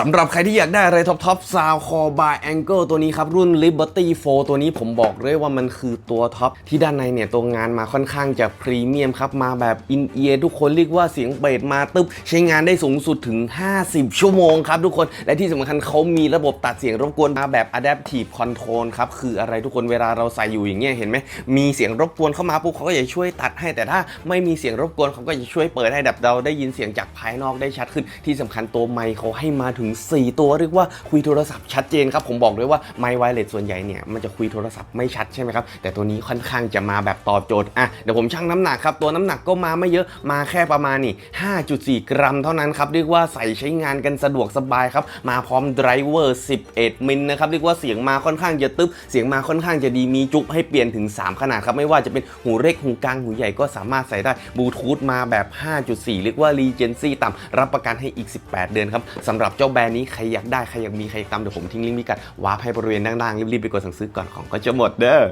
สำหรับใครที่อยากได้อะไรท็อปท็อปซาวคอบายแองเกิลตัวนี้ครับรุ่น Liberty 4 ตัวนี้ผมบอกเลยว่ามันคือตัวท็อปที่ด้านในเนี่ยตัวงานมาค่อนข้างจะพรีเมียมครับ มาแบบอินเอียร์ทุกคนเรียกว่าเสียงเบสมาตึ๊บ ใช้งานได้สูงสุดถึง 50 ชั่วโมงครับทุกคนและที่สำคัญเขามีระบบตัดเสียงรบกวนมาแบบ Adaptive Control ครับ คืออะไรทุกคนเวลาเราใส่อยู่อย่างเงี้ยเห็นไหมมีเสียงรบกวนเข้ามาปุ๊บเขาก็จะช่วยตัดให้แต่ถ้าไม่มีเสียงรบกวนเขาก็จะช่วยเปิดให้แบบเราได้ยินเสียงจากภายนอกได้ชัดขึ้นที่สำคัญตัวไมค์เขาให้มาถึงึง 4 ตัวเรียกว่าคุยโทรศัพท์ชัดเจนครับ ผมบอกเลยว่าไมค์ไวเลสส่วนใหญ่เนี่ยมันจะคุยโทรศัพท์ไม่ชัดใช่ไหมครับ แต่ตัวนี้ค่อนข้างจะมาแบบตอบโจทย์อะเดี๋ยวผมชั่งน้ำหนักครับ ตัวน้ำหนักก็มาไม่เยอะมาแค่ประมาณนี่ 5.4 กรัมเท่านั้นครับเรียกว่าใส่ใช้งานกันสะดวกสบายครับมาพร้อมไดรเวอร์ 11 มิลนะครับเรียกว่าเสียงมาค่อนข้างจะตึ๊บเสียงมาค่อนข้างจะดีมีจุกให้เปลี่ยนถึง 3 ขนาดครับไม่ว่าจะเป็นหูเล็กหูกลางหูใหญ่ก็สามารถใส่ได้บลูทูธมาแบบ 5.4 เรียกว่า Regency ต่ำรับประกันให้อีก 18 เดือนครับสำหรับเจ้าแบรนด์นี้ใครอยากได้ใครอยากมีใครอยากตามเดี๋ยวผมทิ้งลิงก์พิกัดวาร์ปให้บริเวณด้านล่างรีบๆไปกดสั่งซื้อก่อนของก็จะหมดเด้อ